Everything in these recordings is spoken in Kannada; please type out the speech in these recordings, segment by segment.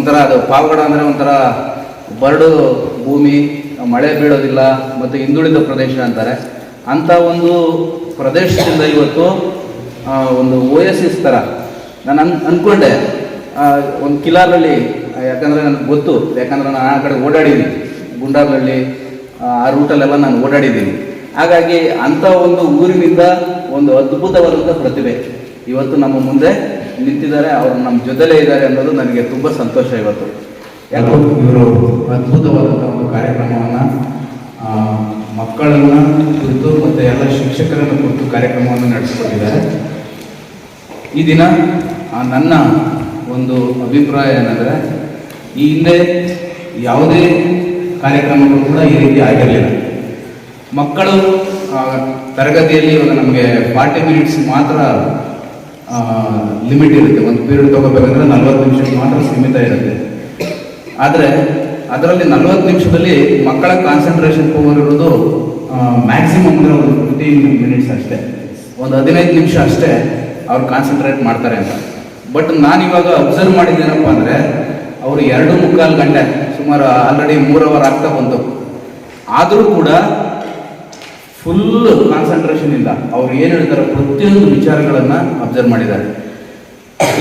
ಒಂಥರ ಅದು ಪಾವಗಡ ಅಂದರೆ ಒಂಥರ ಬರಡು ಭೂಮಿ ಮಳೆ ಬೀಳೋದಿಲ್ಲ ಮತ್ತು ಹಿಂದುಳಿದ ಪ್ರದೇಶ ಅಂತಾರೆ. ಅಂಥ ಒಂದು ಪ್ರದೇಶದಿಂದ ಇವತ್ತು ಒಂದು ಓ ಎಸ್ ಎಸ್ ಥರ ನಾನು ಅನ್ ಅಂದ್ಕೊಂಡೆ ಒಂದು ಕಿಲಾರಲ್ಲಿ ಯಾಕಂದರೆ ನನಗೆ ಗೊತ್ತು ಯಾಕಂದರೆ ನಾನು ಆ ಕಡೆ ಓಡಾಡಿದ್ದೀನಿ. ಗುಂಡಾರ್ಲಹಳ್ಳಿ ಆ, ಆ ರೂಟಲ್ಲೆಲ್ಲ ನಾನು ಓಡಾಡಿದ್ದೀನಿ. ಹಾಗಾಗಿ ಅಂಥ ಒಂದು ಊರಿನಿಂದ ಒಂದು ಅದ್ಭುತವಾದಂಥ ಪ್ರತಿಭೆ ಇವತ್ತು ನಮ್ಮ ಮುಂದೆ ನಿಂತಿದ್ದಾರೆ, ಅವರು ನಮ್ಮ ಜೊತೆಲೇ ಇದ್ದಾರೆ ಅನ್ನೋದು ನನಗೆ ತುಂಬ ಸಂತೋಷ ಇವತ್ತು. ಯಾಕೋ ಇವರು ಅದ್ಭುತವಾದಂಥ ಒಂದು ಕಾರ್ಯಕ್ರಮವನ್ನು ಮಕ್ಕಳನ್ನು ಕುರಿತು ಮತ್ತು ಎಲ್ಲ ಶಿಕ್ಷಕರನ್ನು ಕುರಿತು ಕಾರ್ಯಕ್ರಮವನ್ನು ನಡೆಸಿಕೊಂಡಿದ್ದಾರೆ ಈ ದಿನ ನನ್ನ ಒಂದು ಅಭಿಪ್ರಾಯ ಏನಂದರೆ, ಈ ಹಿಂದೆ ಯಾವುದೇ ಕಾರ್ಯಕ್ರಮಗಳು ಕೂಡ ಈ ರೀತಿ ಆಗಿರಲಿಲ್ಲ. ಮಕ್ಕಳು ತರಗತಿಯಲ್ಲಿ ಇವಾಗ ನಮಗೆ ಫಾರ್ಟಿ ಮಿನಿಟ್ಸ್ ಮಾತ್ರ ಲಿಮಿಟ್ ಇರುತ್ತೆ. ಒಂದು ಪೀರಿಯಡ್ ತಗೋಬೇಕಂದ್ರೆ ನಲ್ವತ್ತು ನಿಮಿಷಕ್ಕೆ ಮಾತ್ರ ಸೀಮಿತ ಇರುತ್ತೆ. ಆದರೆ ಅದರಲ್ಲಿ ನಲ್ವತ್ತು ನಿಮಿಷದಲ್ಲಿ ಮಕ್ಕಳ ಕಾನ್ಸಂಟ್ರೇಷನ್ ಪವರ್ ಇರೋದು ಮ್ಯಾಕ್ಸಿಮಮ್ ಅಂದರೆ ಒಂದು ಫಿಫ್ಟೀನ್ ಮಿನಿಟ್ಸ್ ಅಷ್ಟೇ. ಒಂದು ಹದಿನೈದು ನಿಮಿಷ ಅಷ್ಟೇ ಅವ್ರು ಕಾನ್ಸಂಟ್ರೇಟ್ ಮಾಡ್ತಾರೆ ಅಂತ. ಬಟ್ ನಾನು ಇವಾಗ ಅಬ್ಸರ್ವ್ ಮಾಡಿದ್ದೇನಪ್ಪ ಅಂದರೆ, ಅವರು ಎರಡು ಮುಕ್ಕಾಲು ಗಂಟೆ, ಸುಮಾರು ಆಲ್ರೆಡಿ ಮೂರು ಅವರ್ ಆಗ್ತಾ ಬಂತು. ಆದರೂ ಕೂಡ ಫುಲ್ ಕಾನ್ಸಂಟ್ರೇಷನ್ ಇಂದ ಅವ್ರು ಏನು ಹೇಳ್ತಾರೆ, ಪ್ರತಿಯೊಂದು ವಿಚಾರಗಳನ್ನು ಅಬ್ಸರ್ವ್ ಮಾಡಿದ್ದಾರೆ.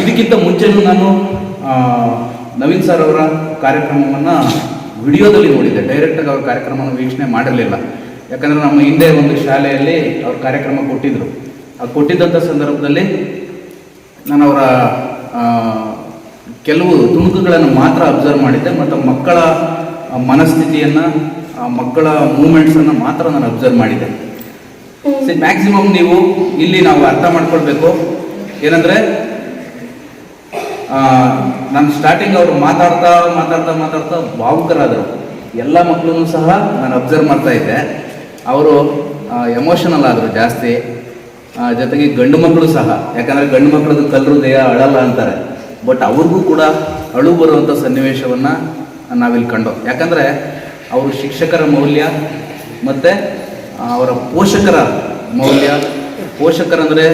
ಇದಕ್ಕಿಂತ ಮುಂಚೆನೂ ನಾನು ನವೀನ್ ಸರ್ ಅವರ ಕಾರ್ಯಕ್ರಮವನ್ನು ವಿಡಿಯೋದಲ್ಲಿ ನೋಡಿದ್ದೆ. ಡೈರೆಕ್ಟಾಗಿ ಅವ್ರ ಕಾರ್ಯಕ್ರಮವನ್ನು ವೀಕ್ಷಣೆ ಮಾಡಿರಲಿಲ್ಲ. ಯಾಕಂದರೆ ನಮ್ಮ ಹಿಂದೆ ಒಂದು ಶಾಲೆಯಲ್ಲಿ ಅವ್ರ ಕಾರ್ಯಕ್ರಮ ಕೊಟ್ಟಿದ್ದರು ಅದು ಕೊಟ್ಟಿದ್ದಂಥ ಸಂದರ್ಭದಲ್ಲಿ ನಾನು ಅವರ ಕೆಲವು ತುಣುಕುಗಳನ್ನು ಮಾತ್ರ ಅಬ್ಸರ್ವ್ ಮಾಡಿದ್ದೆ. ಮತ್ತು ಮಕ್ಕಳ ಮನಸ್ಥಿತಿಯನ್ನು ಆ ಮಕ್ಕಳ ಮೂಮೆಂಟ್ಸನ್ನು ಮಾತ್ರ ನಾನು ಅಬ್ಸರ್ವ್ ಮಾಡಿದ್ದೆ ಮ್ಯಾಕ್ಸಿಮಮ್ ನೀವು ಇಲ್ಲಿ ನಾವು ಅರ್ಥ ಮಾಡ್ಕೊಳ್ಬೇಕು. ಏನಂದರೆ ನಾನು ಸ್ಟಾರ್ಟಿಂಗ್ ಅವರು ಮಾತಾಡ್ತಾ ಮಾತಾಡ್ತಾ ಮಾತಾಡ್ತಾ ಭಾವುಕರಾದರು. ಎಲ್ಲ ಮಕ್ಕಳನ್ನು ಸಹ ನಾನು ಅಬ್ಸರ್ವ್ ಮಾಡ್ತಾ ಇದ್ದೆ. ಅವರು ಎಮೋಷನಲ್ ಆದರು ಜಾಸ್ತಿ. ಜೊತೆಗೆ ಗಂಡು ಮಕ್ಕಳು ಸಹ. ಯಾಕಂದರೆ ಗಂಡು ಮಕ್ಕಳದ್ದು ಕಲ್ಲರು ದೇಹ ಅಳಲ್ಲ ಅಂತಾರೆ. ಬಟ್ ಅವ್ರಿಗೂ ಕೂಡ ಅಳು ಬರುವಂಥ ಸನ್ನಿವೇಶವನ್ನು ನಾವಿಲ್ಲಿ ಕಂಡು. ಯಾಕಂದರೆ ಅವರು ಶಿಕ್ಷಕರ ಮೌಲ್ಯ ಮತ್ತು ಅವರ ಪೋಷಕರ ಮೌಲ್ಯ. ಪೋಷಕರಂದರೆ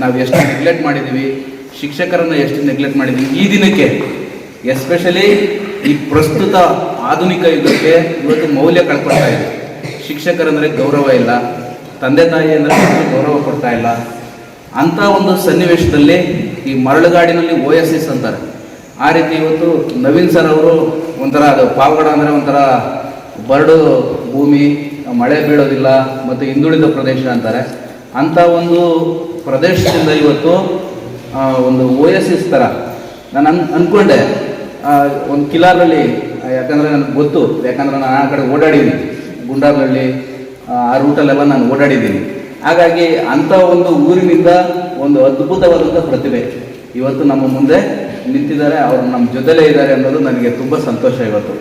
ನಾವು ಎಷ್ಟು ನೆಗ್ಲೆಕ್ಟ್ ಮಾಡಿದ್ದೀವಿ ಶಿಕ್ಷಕರನ್ನು ಎಷ್ಟು ನೆಗ್ಲೆಕ್ಟ್ ಮಾಡಿದ್ದೀವಿ ಈ ದಿನಕ್ಕೆ. ಎಸ್ಪೆಷಲಿ ಈ ಪ್ರಸ್ತುತ ಆಧುನಿಕ ಯುಗಕ್ಕೆ ಇವತ್ತು ಮೌಲ್ಯ ಕಳ್ಕೊಳ್ತಾ ಇದೆ. ಶಿಕ್ಷಕರಂದರೆ ಗೌರವ ಇಲ್ಲ, ತಂದೆ ತಾಯಿ ಅಂದರೆ ಗೌರವ ಕೊಡ್ತಾ ಇಲ್ಲ. ಅಂಥ ಒಂದು ಸನ್ನಿವೇಶದಲ್ಲಿ ಈ ಮರಳುಗಾಡಿನಲ್ಲಿ ಓ ಎಸ್ ಎಸ್ ಅಂತಾರೆ. ಆ ರೀತಿ ಇವತ್ತು ನವೀನ್ ಸರ್ ಅವರು ಒಂಥರ ಅದು ಪಾವಗಡ ಅಂದರೆ ಒಂಥರ ಬರಡು ಭೂಮಿ, ಮಳೆ ಬೀಳೋದಿಲ್ಲ ಮತ್ತು ಹಿಂದುಳಿದ ಪ್ರದೇಶ ಅಂತಾರೆ. ಅಂಥ ಒಂದು ಪ್ರದೇಶದಿಂದ ಇವತ್ತು ಒಂದು ಓ ಎಸ್ ಎಸ್ ಥರ ನಾನು ಅನ್ ಅಂದ್ಕೊಂಡೆ ಒಂದು ಕಿಲಾರಲ್ಲಿ ಯಾಕಂದರೆ ನನಗೆ ಗೊತ್ತು, ಯಾಕಂದರೆ ನಾನು ಆ ಕಡೆ ಓಡಾಡಿದ್ದೀನಿ ಗುಂಡಾರ್ಲಹಳ್ಳಿ ಆ ಆ ರೂಟಲ್ಲೆಲ್ಲ ನಾನು ಓಡಾಡಿದ್ದೀನಿ. ಹಾಗಾಗಿ ಅಂಥ ಒಂದು ಊರಿನಿಂದ ಒಂದು ಅದ್ಭುತವಾದಂಥ ಪ್ರತಿಭೆ ಇವತ್ತು ನಮ್ಮ ಮುಂದೆ ನಿಂತಿದ್ದಾರೆ. ಅವರು ನಮ್ಮ ಜೊತೆಲೇ ಇದ್ದಾರೆ ಅನ್ನೋದು ನನಗೆ ತುಂಬ ಸಂತೋಷ ಇವತ್ತು.